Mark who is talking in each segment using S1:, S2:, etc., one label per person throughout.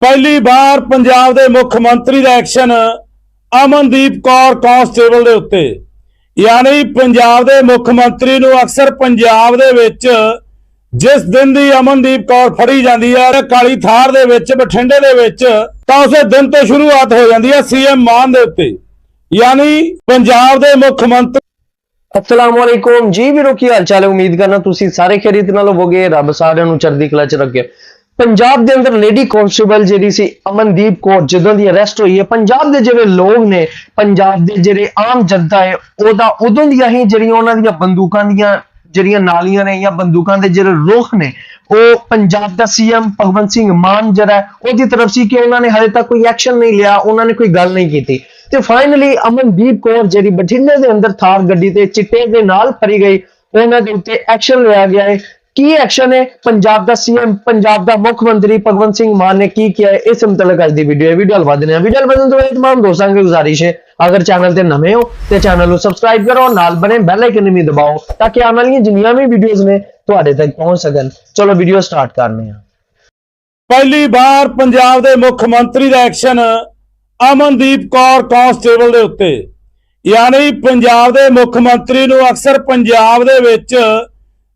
S1: ਪਹਿਲੀ ਵਾਰ ਪੰਜਾਬ ਦੇ ਮੁੱਖ ਮੰਤਰੀ ਦਾ ਐਕਸ਼ਨ ਅਮਨਦੀਪ ਕੌਰ ਕਾਂਸਟੇਬਲ ਦੇ ਉੱਤੇ। ਯਾਨੀ ਪੰਜਾਬ ਦੇ ਮੁੱਖ ਮੰਤਰੀ ਨੂੰ ਅਕਸਰ ਪੰਜਾਬ ਦੇ ਵਿੱਚ ਜਿਸ ਦਿਨ ਦੀ ਅਮਨਦੀਪ ਕੌਰ ਫੜੀ ਜਾਂਦੀ ਹੈ ਕਾਲੀ ਥਾਰ ਦੇ ਵਿੱਚ, ਬਠਿੰਡੇ ਦੇ ਵਿੱਚ, ਤਾਂ ਉਸੇ ਦਿਨ ਤੋਂ ਸ਼ੁਰੂਆਤ ਹੋ ਜਾਂਦੀ ਹੈ ਸੀਐਮ ਮਾਨ ਦੇ ਉੱਤੇ। ਯਾਨੀ ਪੰਜਾਬ ਦੇ ਮੁੱਖ ਮੰਤਰੀ
S2: ਅਸਲਾਮ ਵਾਲੇਕੁਮ ਜੀ ਵੀਰੋ, ਕੀ ਹਾਲ ਚਾਲ ਹੈ? ਉਮੀਦ ਕਰਨਾ ਤੁਸੀਂ ਸਾਰੇ ਖਰੀਦ ਨਾਲ ਹੋਵੋਗੇ। ਰੱਬ ਸਾਰਿਆਂ ਨੂੰ ਚੜ੍ਹਦੀ ਕਲਾ ਚ ਰੱਖੇ। ਪੰਜਾਬ ਦੇ ਅੰਦਰ ਲੇਡੀ ਕਾਂਸਟੇਬਲ ਜਿਹੜੀ ਸੀ ਅਮਨਦੀਪ ਕੌਰ ਜਦੋਂ ਦੀ ਅਰੈਸਟ ਹੋਈ ਹੈ ਪੰਜਾਬ ਦੇ ਜਿਹੜੇ ਲੋਕ ਨੇ ਪੰਜਾਬ ਦੇ ਜਿਹੜੇ ਆਮ ਜਨਤਾ ਹੈ ਉਹਦਾ ਉਦੋਂ ਦੀਆਂ ਹੀ ਜਿਹੜੀਆਂ ਉਹਨਾਂ ਦੀਆਂ ਬੰਦੂਕਾਂ ਦੀਆਂ ਜਿਹੜੀਆਂ ਨਾਲੀਆਂ ਨੇ ਜਾਂ ਬੰਦੂਕਾਂ ਦੇ ਜਿਹੜੇ ਰੁਖ ਨੇ ਉਹ ਪੰਜਾਬ ਦਾ ਸੀਐਮ ਭਗਵੰਤ ਸਿੰਘ ਮਾਨ ਜਿਹੜਾ ਹੈ, ਉਹਦੀ ਤਰਫ ਸੀ ਕਿ ਉਹਨਾਂ ਨੇ ਹਜੇ ਤੱਕ ਕੋਈ ਐਕਸ਼ਨ ਨਹੀਂ ਲਿਆ ਉਹਨਾਂ ਨੇ ਕੋਈ ਗੱਲ ਨਹੀਂ ਕੀਤੀ। ਤੇ ਫਾਈਨਲੀ ਅਮਨਦੀਪ ਕੌਰ ਜਿਹੜੀ ਬਠਿੰਡੇ ਦੇ ਅੰਦਰ ਥਾਰ ਗੱਡੀ ਤੇ ਚਿੱਟੇ ਦੇ ਨਾਲ ਫਰੀ ਗਈ ਉਹਨਾਂ ਦੇ ਉੱਤੇ ਐਕਸ਼ਨ ਲਿਆ ਗਿਆ ਹੈ। ਕੀ ਐਕਸ਼ਨ ਹੈ ਪੰਜਾਬ ਦਾ ਸੀਐਮ ਪੰਜਾਬ ਦਾ ਮੁੱਖ ਮੰਤਰੀ ਭਗਵੰਤ ਸਿੰਘ ਮਾਨ ਨੇ ਕੀ ਕੀਤਾ ਇਸ ਮੁਤਲਕ ਅੱਜ ਦੀ ਵੀਡੀਓ ਹੈ। ਵੀਡੀਓ ਹਲਵਾ ਦਿੰਦੇ ਵੀਡੀਓ ਵਧਣ ਤੋਂ ਪਹਿਲਾਂ ਤਮਾਮ ਦੋਸਤਾਂ ਨੂੰ ਗੁਜ਼ਾਰਿਸ਼ ਹੈ। ਅਗਰ ਚੈਨਲ ਤੇ ਨਵੇਂ ਹੋ ਤੇ ਚੈਨਲ ਨੂੰ ਸਬਸਕ੍ਰਾਈਬ ਕਰੋ, ਨਾਲ ਬਣੇ ਬੈਲ ਆਈਕਨ ਵੀ ਦਬਾਓ ਤਾਂ ਕਿ ਆਉਣ ਵਾਲੀਆਂ ਜਿੰਨੀਆਂ ਵੀ ਵੀਡੀਓਜ਼ ਨੇ ਤੁਹਾਡੇ ਤੱਕ ਪਹੁੰਚ ਸਕਣ। ਚਲੋ ਵੀਡੀਓ ਸਟਾਰਟ ਕਰਨੇ ਆ
S1: ਪਹਿਲੀ ਵਾਰ ਪੰਜਾਬ ਦੇ ਮੁੱਖ ਮੰਤਰੀ ਦਾ ਐਕਸ਼ਨ ਅਮਨਦੀਪ ਕੌਰ ਕਾਂਸਟੇਬਲ ਦੇ ਉੱਤੇ। ਯਾਨੀ ਪੰਜਾਬ ਦੇ ਮੁੱਖ ਮੰਤਰੀ ਨੂੰ ਅਕਸਰ ਪੰਜਾਬ ਦੇ ਵਿੱਚ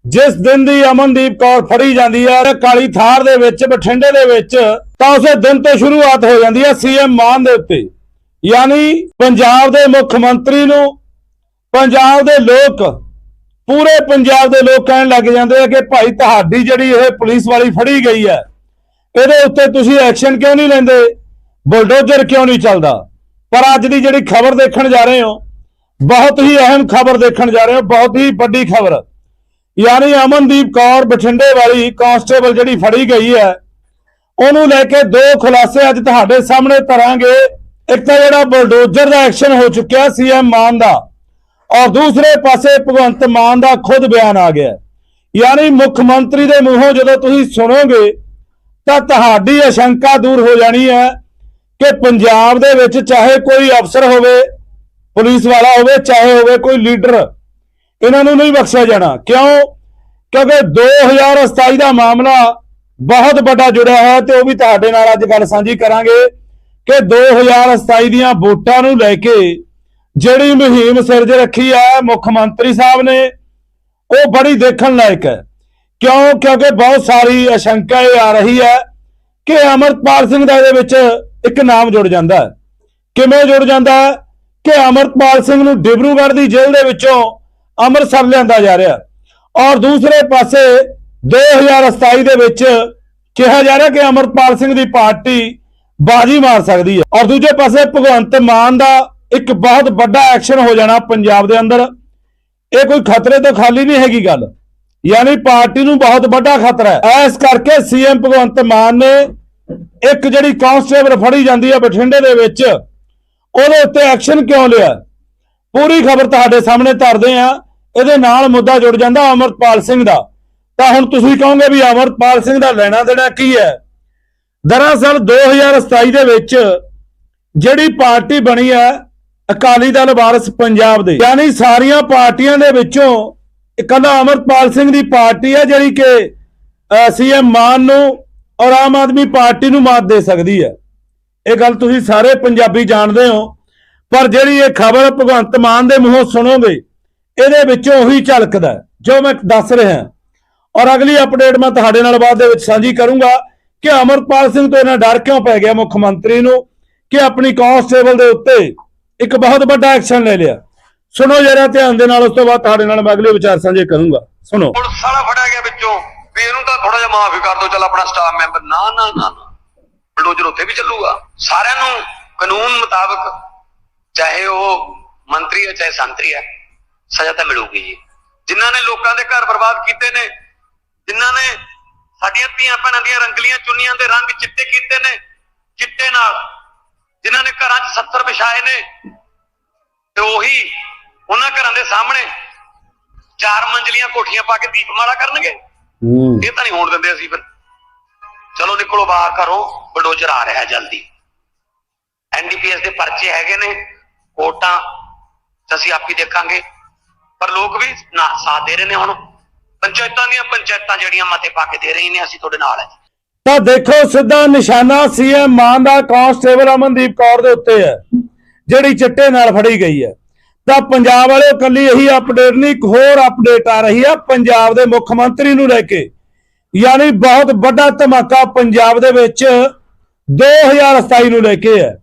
S1: ਜਿਸ ਦਿਨ ਦੀ ਅਮਨਦੀਪ ਕੌਰ ਫੜੀ ਜਾਂਦੀ ਹੈ ਕਾਲੀ ਥਾਰ ਦੇ ਵਿੱਚ, ਬਠਿੰਡੇ ਦੇ ਵਿੱਚ, ਤਾਂ ਉਸੇ ਦਿਨ ਤੋਂ ਸ਼ੁਰੂਆਤ ਹੋ ਜਾਂਦੀ ਹੈ ਸੀਐਮ ਮਾਨ ਦੇ ਉੱਤੇ। ਯਾਨੀ ਪੰਜਾਬ ਦੇ ਮੁੱਖ ਮੰਤਰੀ ਨੂੰ ਪੰਜਾਬ ਦੇ ਲੋਕ, ਪੂਰੇ ਪੰਜਾਬ ਦੇ ਲੋਕ ਕਹਿਣ ਲੱਗ ਜਾਂਦੇ ਆ ਕਿ ਭਾਈ ਤੁਹਾਡੀ ਜਿਹੜੀ ਇਹ ਪੁਲਿਸ ਵਾਲੀ ਫੜੀ ਗਈ ਹੈ ਇਹਦੇ ਉੱਤੇ ਤੁਸੀਂ ਐਕਸ਼ਨ ਕਿਉਂ ਨਹੀਂ ਲੈਂਦੇ? ਬੁਲਡੋਜ਼ਰ ਕਿਉਂ ਨਹੀਂ ਚੱਲਦਾ? ਪਰ ਅੱਜ ਦੀ ਜਿਹੜੀ ਖਬਰ ਦੇਖਣ ਜਾ ਰਹੇ ਹੋ, ਬਹੁਤ ਹੀ ਅਹਿਮ ਖਬਰ ਦੇਖਣ ਜਾ ਰਹੇ ਹੋ, ਬਹੁਤ ਹੀ ਵੱਡੀ ਖਬਰ। ਯਾਨੀ ਅਮਨਦੀਪ ਕੌਰ ਬਠਿੰਡੇ ਵਾਲੀ ਕਾਂਸਟੇਬਲ ਜਿਹੜੀ ਫੜੀ ਗਈ ਹੈ, ਉਹਨੂੰ ਲੈ ਕੇ ਦੋ ਖੁਲਾਸੇ ਅੱਜ ਤੁਹਾਡੇ ਸਾਹਮਣੇ ਧਰਾਂਗੇ। ਇੱਕ ਤਾਂ ਜਿਹੜਾ ਬੁਲਡੋਜ਼ਰ ਦਾ ਐਕਸ਼ਨ ਹੋ ਚੁੱਕਿਆ ਸੀਐਮ ਮਾਨ ਦਾ, ਔਰ ਦੂਸਰੇ ਪਾਸੇ ਭਗਵੰਤ ਮਾਨ ਦਾ ਖੁਦ ਬਿਆਨ ਆ ਗਿਆ। ਯਾਨੀ ਮੁੱਖ ਮੰਤਰੀ ਦੇ ਮੂੰਹੋਂ ਜਦੋਂ ਤੁਸੀਂ ਸੁਣੋਗੇ, ਤਾਂ ਤੁਹਾਡੀ ਅਸ਼ੰਕਾ ਦੂਰ ਹੋ ਜਾਣੀ ਹੈ ਕਿ ਪੰਜਾਬ ਦੇ ਵਿੱਚ ਚਾਹੇ ਕੋਈ ਅਫਸਰ ਹੋਵੇ, ਪੁਲਿਸ ਵਾਲਾ ਹੋਵੇ, ਚਾਹੇ ਹੋਵੇ ਕੋਈ ਲੀਡਰ ਇਹਨਾਂ ਨੂੰ ਨਹੀਂ ਬਖਸ਼ਿਆ ਜਾਣਾ। ਕਿਉਂ? ਕਿਉਂਕਿ 2027 ਦਾ ਮਾਮਲਾ ਬਹੁਤ ਵੱਡਾ ਜੁੜਿਆ ਹੋਇਆ ਤੇ ਉਹ ਵੀ ਤੁਹਾਡੇ ਨਾਲ ਅੱਜ ਗੱਲ ਸਾਂਝੀ ਕਰਾਂਗੇ ਕਿ 2027 ਦੀਆਂ ਵੋਟਾਂ ਨੂੰ ਲੈ ਕੇ ਜਿਹੜੀ ਮੁਹਿੰਮ ਸਿਰਜ ਰੱਖੀ ਹੈ, ਮੁੱਖ ਮੰਤਰੀ ਸਾਹਿਬ ਨੇ, ਉਹ ਬੜੀ ਦੇਖਣ ਲਾਇਕ ਹੈ। ਕਿਉਂ? ਕਿਉਂਕਿ ਬਹੁਤ ਸਾਰੀ ਅਸ਼ੰਕਾ ਇਹ ਆ ਰਹੀ ਹੈ ਕਿ ਅਮਰਪਾਲ ਸਿੰਘ ਦਾ ਇਹਦੇ ਵਿੱਚ ਇੱਕ ਨਾਮ ਜੁੜ ਜਾਂਦਾ ਹੈ। ਕਿਵੇਂ ਜੁੜ ਜਾਂਦਾ ਹੈ? ਕਿ ਅਮਰਪਾਲ ਸਿੰਘ ਨੂੰ ਡਿਬਰੂਗੜ੍ਹ ਦੀ ਜੇਲ੍ਹ ਦੇ ਵਿੱਚੋਂ ਅੰਮ੍ਰਿਤਸਰ ਲਿਆਂਦਾ ਜਾ ਰਿਹਾ। ਔਰ ਦੂਸਰੇ ਪਾਸੇ 2027 ਦੇ ਵਿੱਚ ਕਿਹਾ ਜਾ ਰਿਹਾ ਕਿ ਅਮਰਪਾਲ ਸਿੰਘ ਦੀ ਪਾਰਟੀ ਬਾਜੀ ਮਾਰ ਸਕਦੀ ਹੈ। ਔਰ ਦੂਜੇ ਪਾਸੇ ਭਗਵੰਤ ਮਾਨ ਦਾ ਇੱਕ ਬਹੁਤ ਵੱਡਾ ਐਕਸ਼ਨ ਹੋ ਜਾਣਾ ਪੰਜਾਬ ਦੇ ਅੰਦਰ। ਇਹ ਕੋਈ ਖਤਰੇ ਤੋਂ ਖਾਲੀ ਨਹੀਂ ਹੈਗੀ ਗੱਲ। ਯਾਨੀ ਪਾਰਟੀ ਨੂੰ ਬਹੁਤ ਵੱਡਾ ਖਤਰਾ ਹੈ। ਇਸ ਕਰਕੇ ਸੀਐਮ ਭਗਵੰਤ ਮਾਨ ਨੇ ਇੱਕ ਜਿਹੜੀ ਕਾਂਸਟੇਬਲ ਫੜੀ ਜਾਂਦੀ ਹੈ ਬਠਿੰਡੇ ਦੇ ਵਿੱਚ, ਉਹਦੇ ਉੱਤੇ ਐਕਸ਼ਨ ਕਿਉਂ ਲਿਆ? ਪੂਰੀ ਖਬਰ ਤੁਹਾਡੇ ਸਾਹਮਣੇ ਧਰਦੇ ਆ ਇਹਦੇ ਨਾਲ ਮੁੱਦਾ ਜੁੜ ਜਾਂਦਾ ਅਮਰਪਾਲ ਸਿੰਘ ਦਾ। ਤਾਂ ਹੁਣ ਤੁਸੀਂ ਕਹੋਗੇ ਵੀ ਅਮਰਪਾਲ ਸਿੰਘ ਦਾ ਲੈਣਾ ਦੇਣਾ ਕੀ ਹੈ? ਦਰਅਸਲ 2027 ਦੇ ਵਿੱਚ ਜਿਹੜੀ ਪਾਰਟੀ ਬਣੀ ਹੈ ਅਕਾਲੀ ਦਲ ਵਾਰਸ ਪੰਜਾਬ ਦੇ, ਯਾਨੀ ਸਾਰੀਆਂ ਪਾਰਟੀਆਂ ਦੇ ਵਿੱਚੋਂ ਇਕੱਲਾ ਅਮਰਪਾਲ ਸਿੰਘ ਦੀ ਪਾਰਟੀ ਹੈ ਜਿਹੜੀ ਕਿ ਸੀਐਮ ਮਾਨ ਨੂੰ ਔਰ ਆਮ ਆਦਮੀ ਪਾਰਟੀ ਨੂੰ ਮਾਤ ਦੇ ਸਕਦੀ ਹੈ। ਇਹ ਗੱਲ ਤੁਸੀਂ ਸਾਰੇ ਪੰਜਾਬੀ ਜਾਣਦੇ ਹੋ। ਪਰ ਜਿਹੜੀ ਇਹ ਖਬਰ ਭਗਵੰਤ ਮਾਨ ਦੇ ਮੂੰਹੋਂ ਸੁਣੋਗੇ, ਇਹਦੇ ਵਿੱਚੋਂ ਉਹੀ ਝਲਕਦਾ ਜੋ ਮੈਂ ਦੱਸ ਰਿਹਾ। ਔਰ ਅਗਲੀ ਅਪਡੇਟ ਮੈਂ ਤੁਹਾਡੇ ਨਾਲ ਬਾਅਦ ਦੇ ਵਿੱਚ ਸਾਂਝੀ ਕਰੂੰਗਾ ਕਿ ਅਮਰਪਾਲ ਸਿੰਘ ਤੋਂ ਇਹਨਾਂ ਡਰ ਕਿਉਂ ਪੈ ਗਿਆ ਮੁੱਖ ਮੰਤਰੀ ਨੂੰ ਕਿ ਆਪਣੀ ਕਾਂਸਟੇਬਲ ਦੇ ਉੱਤੇ ਇੱਕ ਬਹੁਤ ਵੱਡਾ ਐਕਸ਼ਨ ਲੈ ਲਿਆ। ਸੁਣੋ ਜਰਾ ਧਿਆਨ ਦੇ ਨਾਲ, ਉਸ ਤੋਂ ਬਾਅਦ ਤੁਹਾਡੇ ਨਾਲ ਮੈਂ ਅਗਲੇ ਵਿਚਾਰ ਸਾਂਝੇ ਕਰੂੰਗਾ। ਸੁਣੋ।
S3: ਪੁਲਿਸ ਵਾਲਾ ਫੜਿਆ ਗਿਆ ਵਿੱਚੋਂ, ਵੀ ਇਹਨੂੰ ਤਾਂ ਥੋੜਾ ਜਿਹਾ ਮਾਫੀ ਕਰ ਦਿਓ, ਚੱਲ ਆਪਣਾ ਸਟਾਫ ਮੈਂਬਰ ਨਾ ਨਾ ਨਾ ਬਲਡੋਜ਼ਰ ਉੱਥੇ ਵੀ ਚੱਲੂਗਾ। ਸਾਰਿਆਂ ਨੂੰ ਕਾਨੂੰਨ ਮੁਤਾਬਕ ਚਾਹੇ ਉਹ ਮੰਤਰੀ ਹੈ ਚਾਹੇ ਸੰਤਰੀ ਹੈ ਸਜ਼ਾ ਤਾਂ ਮਿਲੂਗੀ ਜੀ। ਜਿਨ੍ਹਾਂ ਨੇ ਲੋਕਾਂ ਦੇ ਘਰ ਬਰਬਾਦ ਕੀਤੇ ਨੇ ਜਿਨ੍ਹਾਂ ਨੇ ਸਾਡੀਆਂ ਧੀਆਂ ਭੈਣਾਂ ਦੀਆਂ ਰੰਗਲੀਆਂ ਚੁੰਨੀਆਂ ਦੇ ਰੰਗ ਚਿੱਟੇ ਕੀਤੇ ਨੇ ਚਿੱਟੇ ਨਾਲ ਜਿਨ੍ਹਾਂ ਨੇ ਘਰਾਂ 'ਚ 70 ਵਿਛਾਏ ਨੇ ਤੇ ਉਹੀ ਉਹਨਾਂ ਘਰਾਂ ਦੇ ਸਾਹਮਣੇ ਚਾਰ ਮੰਜ਼ਲੀਆਂ ਕੋਠੀਆਂ ਪਾ ਕੇ ਦੀਪਮਾਲਾ ਕਰਨਗੇ। ਇਹ ਤਾਂ ਨਹੀਂ ਹੋਣ ਦਿੰਦੇ ਅਸੀਂ ਫਿਰ। ਚਲੋ ਨਿਕਲੋ ਬਾਹਰ ਘਰੋਂ ਬਲਡੋਜ਼ਰ ਆ ਰਿਹਾ ਜਲਦੀ। ਐਨਡੀਪੀਐਸ ਦੇ ਪਰਚੇ ਹੈਗੇ ਨੇ। ਕੋਟਾਂ ਤਾਂ ਅਸੀਂ ਆਪ ਹੀ ਦੇਖਾਂਗੇ। ਪਰ ਲੋਕ ਵੀ ਨਾ ਸਾਥ ਦੇ ਰਹੇ ਨੇ ਹੁਣ। ਪੰਚਾਇਤਾਂ ਦੀਆਂ ਪੰਚਾਇਤਾਂ ਜਿਹੜੀਆਂ ਮਤੇ ਪਾ ਕੇ ਦੇ ਰਹੀਆਂ ਨੇ, ਅਸੀਂ ਤੁਹਾਡੇ ਨਾਲ ਹੈ
S1: ਤਾਂ ਦੇਖੋ, ਸਿੱਧਾ ਨਿਸ਼ਾਨਾ ਸੀਐਮ ਮਾਨ ਦਾ ਕਾਂਸਟੇਬਲ ਅਮਨਦੀਪ ਕੌਰ ਦੇ ਉੱਤੇ ਹੈ, ਜਿਹੜੀ ਚਿੱਟੇ ਨਾਲ ਫੜੀ ਗਈ ਹੈ। ਤਾਂ ਪੰਜਾਬ ਵਾਲੇ ਕੱਲੀ ਇਹੀ ਅਪਡੇਟ ਨਹੀਂ, ਇੱਕ ਹੋਰ ਅਪਡੇਟ ਆ ਰਹੀ ਹੈ ਪੰਜਾਬ ਦੇ ਮੁੱਖ ਮੰਤਰੀ ਨੂੰ ਲੈ ਕੇ। ਯਾਨੀ ਬਹੁਤ ਵੱਡਾ ਧਮਾਕਾ ਪੰਜਾਬ ਦੇ ਵਿੱਚ 2027 ਨੂੰ ਲੈ ਕੇ ਹੈ।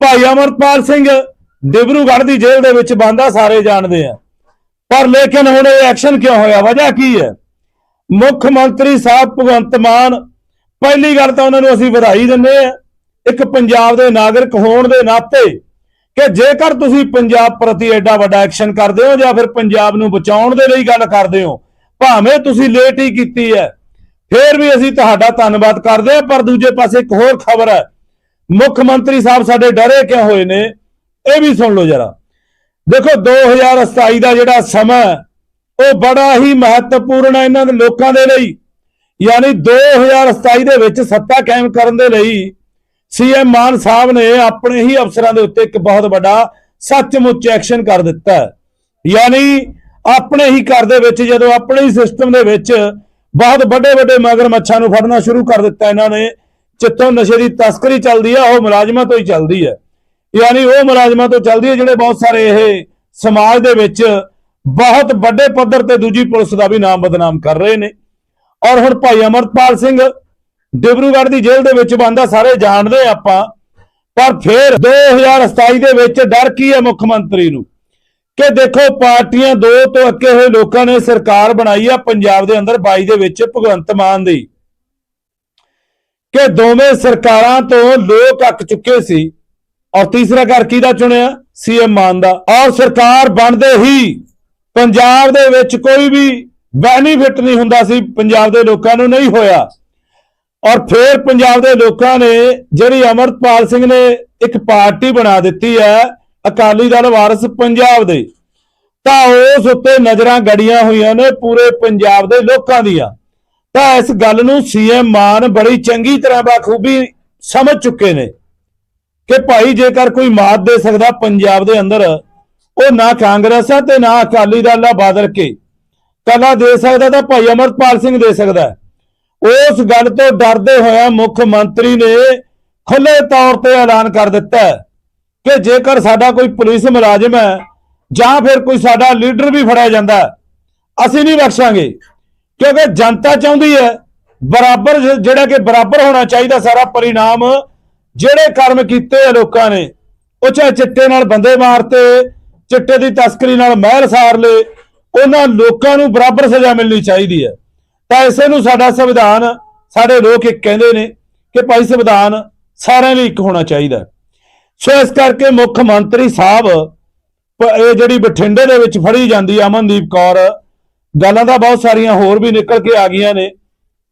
S1: ਭਾਈ ਅਮਰਪਾਲ ਸਿੰਘ ਡਿਬਰੂਗੜ੍ਹ ਦੀ ਜੇਲ੍ਹ ਦੇ ਵਿੱਚ ਬੰਦਾ ਸਾਰੇ ਜਾਣਦੇ ਆ। ਪਰ ਲੇਕਿਨ ਹੁਣ ਇਹ ਐਕਸ਼ਨ ਕਿਉਂ ਹੋਇਆ? ਵਜ੍ਹਾ ਕੀ ਹੈ? ਮੁੱਖ ਮੰਤਰੀ ਸਾਹਿਬ ਭਗਵੰਤ ਮਾਨ, ਪਹਿਲੀ ਗੱਲ ਤਾਂ ਉਹਨਾਂ ਨੂੰ ਅਸੀਂ ਵਧਾਈ ਦਿੰਦੇ ਆ। ਇੱਕ ਪੰਜਾਬ ਦੇ ਨਾਗਰਿਕ ਹੋਣ ਦੇ ਨਾਤੇ ਕਿ ਜੇਕਰ ਤੁਸੀਂ ਪੰਜਾਬ ਪ੍ਰਤੀ ਐਡਾ ਵੱਡਾ ਐਕਸ਼ਨ ਕਰਦੇ ਹੋ ਜਾਂ ਫਿਰ ਪੰਜਾਬ ਨੂੰ ਬਚਾਉਣ ਦੇ ਲਈ ਗੱਲ ਕਰਦੇ ਹੋ, ਭਾਵੇਂ ਤੁਸੀਂ ਲੇਟ ਹੀ ਕੀਤੀ ਹੈ, ਫਿਰ ਵੀ ਅਸੀਂ ਤੁਹਾਡਾ ਧੰਨਵਾਦ ਕਰਦੇ ਹਾਂ। ਪਰ ਦੂਜੇ ਪਾਸੇ ਇੱਕ ਹੋਰ ਖਬਰ ਹੈ। ਮੁੱਖ ਮੰਤਰੀ ਸਾਹਿਬ ਸਾਡੇ ਡਰੇ ਕਿਉਂ ਹੋਏ ਨੇ? ਇਹ ਵੀ ਸੁਣ ਲਓ ਜਰਾ। ਦੇਖੋ 2027 ਦਾ ਜਿਹੜਾ ਸਮਾਂ ਉਹ ਬੜਾ ਹੀ ਮਹੱਤਵਪੂਰਨ ਹੈ ਇਹਨਾਂ ਦੇ ਲੋਕਾਂ ਦੇ ਲਈ। ਯਾਨੀ 2027 ਦੇ ਵਿੱਚ ਸੱਤਾ ਕਾਇਮ ਕਰਨ ਦੇ ਲਈ ਸੀਐਮ ਮਾਨ ਸਾਹਿਬ ਨੇ ਆਪਣੇ ਹੀ ਅਫਸਰਾਂ ਦੇ ਉੱਤੇ ਇੱਕ ਬਹੁਤ ਵੱਡਾ ਸੱਚਮੁੱਚ ਐਕਸ਼ਨ ਕਰ ਦਿੱਤਾ ਯਾਨੀ ਆਪਣੇ ਹੀ ਘਰ ਦੇ ਵਿੱਚ, ਜਦੋਂ ਆਪਣੇ ਹੀ ਸਿਸਟਮ ਦੇ ਵਿੱਚ ਬਹੁਤ ਵੱਡੇ ਵੱਡੇ ਮਗਰ ਮੱਛਾਂ ਨੂੰ ਫੜਨਾ ਸ਼ੁਰੂ ਕਰ ਦਿੱਤਾ ਇਹਨਾਂ ਨੇ, ਜਿੱਥੋਂ ਨਸ਼ੇ ਦੀ ਤਸਕਰੀ ਚੱਲਦੀ ਆ, ਉਹ ਮੁਲਾਜ਼ਮਾਂ ਤੋਂ ਹੀ ਚੱਲਦੀ ਹੈ। ਯਾਨੀ ਉਹ ਮੁਲਾਜ਼ਮਾਂ ਤੋਂ ਚੱਲਦੀ ਹੈ ਜਿਹੜੇ ਬਹੁਤ ਸਾਰੇ ਇਹ ਸਮਾਜ ਦੇ ਵਿੱਚ ਬਹੁਤ ਵੱਡੇ ਪੱਧਰ ਤੇ ਦੂਜੀ ਪੁਲਿਸ ਦਾ ਵੀ ਨਾਮ ਬਦਨਾਮ ਕਰ ਰਹੇ ਨੇ। ਔਰ ਹੁਣ ਭਾਈ ਅਮਰਪਾਲ ਸਿੰਘ ਡਿਬਰੂਗੜ੍ਹ ਦੀ ਜੇਲ੍ਹ ਦੇ ਵਿੱਚ ਬੰਦਾ ਸਾਰੇ ਜਾਣਦੇ ਆ ਆਪਾਂ। ਪਰ ਫਿਰ 2027 ਦੇ ਵਿੱਚ ਡਰ ਕੀ ਹੈ ਮੁੱਖ ਮੰਤਰੀ ਨੂੰ? ਕਿ ਦੇਖੋ, ਪਾਰਟੀਆਂ ਦੋ ਤੋਂ ਅੱਕੇ ਹੋਏ ਲੋਕਾਂ ਨੇ ਸਰਕਾਰ ਬਣਾਈ ਆ ਪੰਜਾਬ ਦੇ ਅੰਦਰ 22 ਦੇ ਵਿੱਚ ਭਗਵੰਤ ਮਾਨ ਦੀ। ਕਿ ਦੋਵੇਂ ਸਰਕਾਰਾਂ ਤੋਂ ਲੋਕ ਅੱਕ ਚੁੱਕੇ ਸੀ। ਔਰ ਤੀਸਰਾ ਘਰ ਕਿਹਦਾ ਚੁਣਿਆ? ਸੀਐਮ ਮਾਨ ਦਾ। ਔਰ ਸਰਕਾਰ ਬਣਦੇ ਹੀ ਪੰਜਾਬ ਦੇ ਵਿੱਚ ਕੋਈ ਵੀ ਬੈਨੀਫਿਟ ਨਹੀਂ ਹੁੰਦਾ ਸੀ, ਪੰਜਾਬ ਦੇ ਲੋਕਾਂ ਨੂੰ ਨਹੀਂ ਹੋਇਆ। ਔਰ ਫਿਰ ਪੰਜਾਬ ਦੇ ਲੋਕਾਂ ਨੇ ਜਿਹੜੀ ਅਮਰਪਾਲ ਸਿੰਘ ਨੇ ਇੱਕ ਪਾਰਟੀ ਬਣਾ ਦਿੱਤੀ ਹੈ, ਅਕਾਲੀ ਦਲ ਵਾਰਸ ਪੰਜਾਬ ਦੇ। ਤਾਂ ਉਸ ਉੱਤੇ ਨਜ਼ਰਾਂ ਗੜੀਆਂ ਹੋਈਆਂ ਨੇ ਪੂਰੇ ਪੰਜਾਬ ਦੇ ਲੋਕਾਂ ਦੀਆਂ। ਤਾਂ ਇਸ ਗੱਲ ਨੂੰ ਸੀਐਮ ਮਾਨ ਬੜੀ ਚੰਗੀ ਤਰ੍ਹਾਂ ਬਾਖੂਬੀ ਸਮਝ ਚੁੱਕੇ ਨੇ। ਕਿ ਭਾਈ ਜੇਕਰ ਕੋਈ ਮਾਤ ਦੇ ਸਕਦਾ ਪੰਜਾਬ ਦੇ ਅੰਦਰ, ਉਹ ਨਾ ਕਾਂਗਰਸ ਆ ਤੇ ਨਾ ਅਕਾਲੀ ਦਲ ਆ ਬਾਦਲ ਕੇ। ਕੱਲਾ ਦੇ ਸਕਦਾ ਤਾਂ ਭਾਈ ਅਮਰਪਾਲ ਸਿੰਘ ਦੇ ਸਕਦਾ। ਉਸ ਗੱਲ ਤੋਂ ਡਰਦੇ ਹੋਇਆ ਮੁੱਖ ਮੰਤਰੀ ਨੇ ਖੁੱਲੇ ਤੌਰ ਤੇ ਐਲਾਨ ਕਰ ਦਿੱਤਾ ਕਿ ਜੇਕਰ ਸਾਡਾ ਕੋਈ ਪੁਲਿਸ ਮੁਲਾਜ਼ਮ ਹੈ ਜਾਂ ਫਿਰ ਕੋਈ ਸਾਡਾ ਲੀਡਰ ਵੀ ਫੜਿਆ ਜਾਂਦਾ ਅਸੀਂ ਨਹੀਂ ਬਖਸ਼ਾਂਗੇ। ਕਿਉਂਕਿ ਜਨਤਾ ਚਾਹੁੰਦੀ ਹੈ, ਬਰਾਬਰ ਜਿਹੜਾ ਕਿ ਬਰਾਬਰ ਹੋਣਾ ਚਾਹੀਦਾ ਸਾਰਾ ਪਰਿਣਾਮ ਜਿਹੜੇ ਕਰਮ ਕੀਤੇ ਆ ਲੋਕਾਂ ਨੇ, ਉਹ ਚਾਹੇ ਚਿੱਟੇ ਨਾਲ ਬੰਦੇ ਮਾਰਤੇ, ਚਿੱਟੇ ਦੀ ਤਸਕਰੀ ਨਾਲ ਮਹਿਲ ਸਾਰ ਲਏ, ਉਹਨਾਂ ਲੋਕਾਂ ਨੂੰ ਬਰਾਬਰ ਸਜ਼ਾ ਮਿਲਣੀ ਚਾਹੀਦੀ ਹੈ। ਤਾਂ ਇਸੇ ਨੂੰ ਸਾਡਾ ਸੰਵਿਧਾਨ, ਸਾਡੇ ਲੋਕ ਇੱਕ ਕਹਿੰਦੇ ਨੇ ਕਿ ਭਾਈ ਸੰਵਿਧਾਨ ਸਾਰਿਆਂ ਲਈ ਇੱਕ ਹੋਣਾ ਚਾਹੀਦਾ ਸੋ ਇਸ ਕਰਕੇ ਮੁੱਖ ਮੰਤਰੀ ਸਾਹਿਬ ਇਹ ਜਿਹੜੀ ਬਠਿੰਡੇ ਦੇ ਵਿੱਚ ਫੜੀ ਜਾਂਦੀ ਅਮਨਦੀਪ ਕੌਰ, ਗੱਲਾਂ ਤਾਂ ਬਹੁਤ ਸਾਰੀਆਂ ਹੋਰ ਵੀ ਨਿਕਲ ਕੇ ਆ ਗਈਆਂ ਨੇ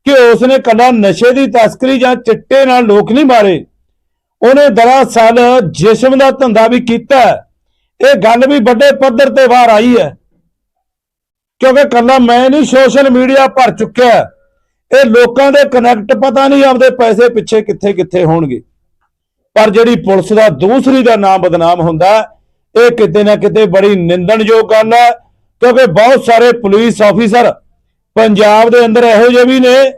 S1: ਕਿ ਉਸਨੇ ਕੱਲਾ ਨਸ਼ੇ ਦੀ ਤਸਕਰੀ ਜਾਂ ਚਿੱਟੇ ਨਾਲ ਲੋਕ ਨਹੀਂ ਮਾਰੇ। ਉਹਨੇ ਦਰਅਸਲ ਜਿਸਮ ਦਾ ਧੰਦਾ ਵੀ ਕੀਤਾ ਇਹ ਗੱਲ ਵੀ ਵੱਡੇ ਪੱਧਰ ਤੇ ਬਾਹਰ ਆਈ ਹੈ। ਕਿਉਂਕਿ ਕੱਲਾ ਮੈਂ ਨਹੀਂ ਸੋਸ਼ਲ ਮੀਡੀਆ ਭਰ ਚੁੱਕਿਆ ਇਹ ਲੋਕਾਂ ਦੇ ਕਨੈਕਟ ਪਤਾ ਨਹੀਂ ਆਪਦੇ ਪੈਸੇ ਪਿੱਛੇ ਕਿੱਥੇ ਕਿੱਥੇ ਹੋਣਗੇ। ਪਰ ਜਿਹੜੀ ਪੁਲਿਸ ਦਾ, ਦੂਸਰੀ ਦਾ ਨਾਮ ਬਦਨਾਮ ਹੁੰਦਾ ਇਹ ਕਿਤੇ ਨਾ ਕਿਤੇ ਬੜੀ ਨਿੰਦਣਯੋਗ ਗੱਲ ਹੈ। ਕਿਉਂਕਿ ਬਹੁਤ ਸਾਰੇ ਪੁਲਿਸ ਆਫੀਸਰ ਪੰਜਾਬ ਦੇ ਅੰਦਰ ਇਹੋ ਜਿਹੇ ਵੀ ਨੇ,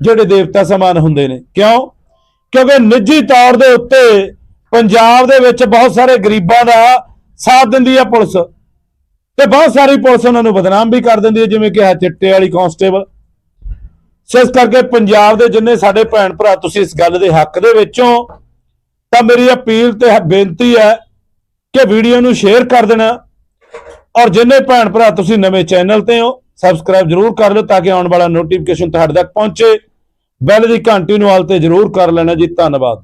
S1: ਜਿਹੜੇ ਦੇਵਤਾ ਸਮਾਨ ਹੁੰਦੇ ਨੇ। ਕਿਉਂ? ਕਿਉਂਕਿ ਨਿੱਜੀ ਤੌਰ ਦੇ ਉੱਤੇ ਪੰਜਾਬ ਦੇ ਵਿੱਚ ਬਹੁਤ ਸਾਰੇ ਗਰੀਬਾਂ ਦਾ ਸਾਥ ਦਿੰਦੀ ਹੈ ਪੁਲਿਸ ਤੇ ਬਹੁਤ ਸਾਰੀ ਪੁਲਿਸ ਉਹਨਾਂ ਨੂੰ ਬਦਨਾਮ ਵੀ ਕਰ ਦਿੰਦੀ ਹੈ ਜਿਵੇਂ ਕਿ ਹੈ ਚਿੱਟੇ ਵਾਲੀ ਕਾਂਸਟੇਬਲ ਸੋ ਇਸ ਕਰਕੇ ਪੰਜਾਬ ਦੇ ਜਿੰਨੇ ਸਾਡੇ ਭੈਣ ਭਰਾ, ਤੁਸੀਂ ਇਸ ਗੱਲ ਦੇ ਹੱਕ ਦੇ ਵਿੱਚੋਂ ਤਾਂ ਮੇਰੀ ਅਪੀਲ ਤੇ ਬੇਨਤੀ ਹੈ ਕਿ ਵੀਡੀਓ ਨੂੰ ਸ਼ੇਅਰ ਕਰ ਦੇਣਾ ਔਰ ਜਿੰਨੇ ਭੈਣ ਭਰਾ ਤੁਸੀਂ ਨਵੇਂ ਚੈਨਲ ਤੇ ਹੋ ਸਬਸਕ੍ਰਾਈਬ ਜਰੂਰ ਕਰ ਲਓ ਤਾਂ ਕਿ ਆਉਣ ਵਾਲਾ ਨੋਟੀਫਿਕੇਸ਼ਨ ਤੁਹਾਡੇ ਤੱਕ ਪਹੁੰਚੇ। ਬੈਲ ਦੀ ਘੰਟੀ ਨੂੰ ਆਲ ਤੇ ਜਰੂਰ ਕਰ ਲੈਣਾ ਜੀ, ਧੰਨਵਾਦ।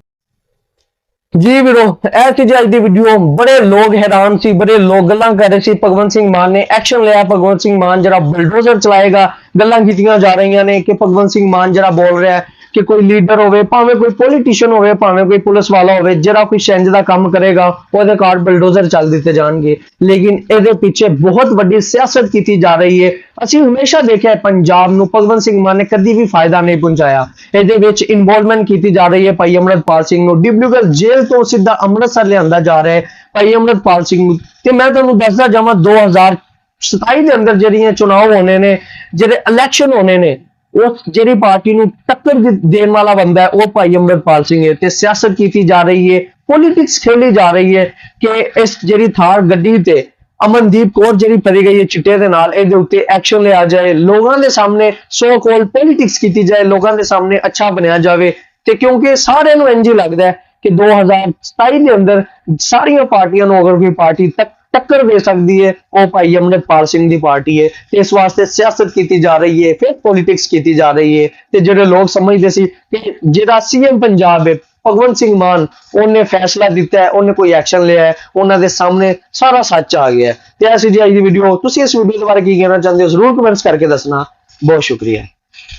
S2: ਜੀ ਵੀਰੋ, ਇਹ ਸੀ ਜੀ ਅੱਜ ਦੀ ਵੀਡੀਓ ਬੜੇ ਲੋਕ ਹੈਰਾਨ ਸੀ, ਬੜੇ ਲੋਕ ਗੱਲਾਂ ਕਰ ਰਹੇ ਸੀ। ਭਗਵੰਤ ਸਿੰਘ ਮਾਨ ਨੇ ਐਕਸ਼ਨ ਲਿਆ। ਭਗਵੰਤ ਸਿੰਘ ਮਾਨ ਜਿਹੜਾ ਬਿਲਡੋਜ਼ਰ ਚਲਾਏਗਾ, ਗੱਲਾਂ ਕੀਤੀਆਂ ਜਾ ਰਹੀਆਂ ਨੇ ਕਿ ਭਗਵੰਤ ਸਿੰਘ ਮਾਨ ਜਿਹੜਾ ਬੋਲ ਰਿਹਾ ਹੈ ਕਿ ਕੋਈ ਲੀਡਰ ਹੋਵੇ, ਭਾਵੇਂ ਕੋਈ ਪੋਲੀਟੀਸ਼ੀਅਨ ਹੋਵੇ, ਭਾਵੇਂ ਕੋਈ ਪੁਲਿਸ ਵਾਲਾ ਹੋਵੇ, ਜਿਹੜਾ ਕੋਈ ਸ਼ੈਂਜ ਦਾ ਕੰਮ ਕਰੇਗਾ ਉਹਦੇ ਕਾਰ ਬਿਲਡੋਜ਼ਰ ਚੱਲ ਦਿੱਤੇ ਜਾਣਗੇ। ਲੇਕਿਨ ਇਹਦੇ ਪਿੱਛੇ ਬਹੁਤ ਵੱਡੀ ਸਿਆਸਤ ਕੀਤੀ ਜਾ ਰਹੀ ਹੈ। ਅਸੀਂ ਹਮੇਸ਼ਾ ਦੇਖਿਆ ਪੰਜਾਬ ਨੂੰ ਭਗਵੰਤ ਸਿੰਘ ਮਾਨ ਨੇ ਕਦੀ ਵੀ ਫਾਇਦਾ ਨਹੀਂ ਪਹੁੰਚਾਇਆ। ਇਹਦੇ ਵਿੱਚ ਇਨਵੋਲਵਮੈਂਟ ਕੀਤੀ ਜਾ ਰਹੀ ਹੈ ਭਾਈ ਅਮਰਤਪਾਲ ਸਿੰਘ ਨੂੰ। ਡਿਬਲੂਗੜ ਜੇਲ੍ਹ ਤੋਂ ਸਿੱਧਾ ਅੰਮ੍ਰਿਤਸਰ ਲਿਆਂਦਾ ਜਾ ਰਿਹਾ ਹੈ ਭਾਈ ਅਮਰਤਪਾਲ ਸਿੰਘ ਨੂੰ। ਤੇ ਮੈਂ ਤੁਹਾਨੂੰ ਦੱਸਦਾ ਜਾਵਾਂ 2027 ਦੇ ਅੰਦਰ ਜਿਹੜੀਆਂ ਚੁਣਾਵ ਹੋਣੇ ਨੇ, ਜਿਹੜੇ ਇਲੈਕਸ਼ਨ ਹੋਣੇ ਨੇ ਉਸ ਜਿਹੜੀ ਪਾਰਟੀ ਨੂੰ ਟੱਕਰ ਦੇਣ ਵਾਲਾ ਬੰਦਾ ਹੈ, ਉਹ ਭਾਈ ਅੰਮ੍ਰਿਤਪਾਲ ਸਿੰਘ ਹੈ ਤੇ ਸਿਆਸਤ ਕੀਤੀ ਜਾ ਰਹੀ ਹੈ ਪੋਲਿਟਿਕਸ ਖੇਲੀ ਜਾ ਰਹੀ ਹੈ ਕਿ ਇਸ ਜਿਹੜੀ ਥਾਰ ਗੱਡੀ ਤੇ ਅਮਨਦੀਪ ਕੌਰ ਜਿਹੜੀ ਫੜੀ ਗਈ ਹੈ ਚਿੱਟੇ ਦੇ ਨਾਲ, ਇਹਦੇ ਉੱਤੇ ਐਕਸ਼ਨ ਲਿਆ ਜਾਏ, ਲੋਕਾਂ ਦੇ ਸਾਹਮਣੇ ਸੋ ਕੋਲ ਪੋਲਿਟਿਕਸ ਕੀਤੀ ਜਾਏ, ਲੋਕਾਂ ਦੇ ਸਾਹਮਣੇ ਅੱਛਾ ਬਣਿਆ ਜਾਵੇ ਤੇ ਕਿਉਂਕਿ ਸਾਰਿਆਂ ਨੂੰ ਇੰਜ ਹੀ ਲੱਗਦਾ ਹੈ ਕਿ 2027 ਦੇ ਅੰਦਰ ਸਾਰੀਆਂ ਪਾਰਟੀਆਂ ਨੂੰ ਅਗਰ ਕੋਈ ਪਾਰਟੀ ਤੱਕ ਟੱਕਰ ਦੇ ਸਕਦੀ ਹੈ। ਉਹ ਭਾਈ ਅੰਮ੍ਰਿਤਪਾਲ ਸਿੰਘ ਦੀ ਪਾਰਟੀ ਹੈ ਤੇ ਇਸ ਵਾਸਤੇ ਸਿਆਸਤ ਕੀਤੀ ਜਾ ਰਹੀ ਹੈ, ਫਿਰ ਪੋਲਿਟਿਕਸ ਕੀਤੀ ਜਾ ਰਹੀ ਹੈ ਤੇ ਜਿਹੜੇ ਲੋਕ ਸਮਝਦੇ ਸੀ ਕਿ ਜਿਹੜਾ ਸੀਐਮ ਪੰਜਾਬ ਹੈ, ਭਗਵੰਤ ਸਿੰਘ ਮਾਨ, ਉਹਨੇ ਫੈਸਲਾ ਦਿੱਤਾ ਹੈ, ਉਹਨੇ ਕੋਈ ਐਕਸ਼ਨ ਲਿਆ ਹੈ, ਉਹਨਾਂ ਦੇ ਸਾਹਮਣੇ ਸਾਰਾ ਸੱਚ ਆ ਗਿਆ ਤੇ ਐਸੀ ਜੀ ਅੱਜ ਦੀ ਵੀਡੀਓ ਤੁਸੀਂ ਇਸ ਵੀਡੀਓ ਦੇ ਬਾਰੇ ਕੀ ਕਹਿਣਾ ਚਾਹੁੰਦੇ ਹੋ? ਜ਼ਰੂਰ ਕਮੈਂਟਸ ਕਰਕੇ ਦੱਸਣਾ। ਬਹੁਤ ਸ਼ੁਕਰੀਆ।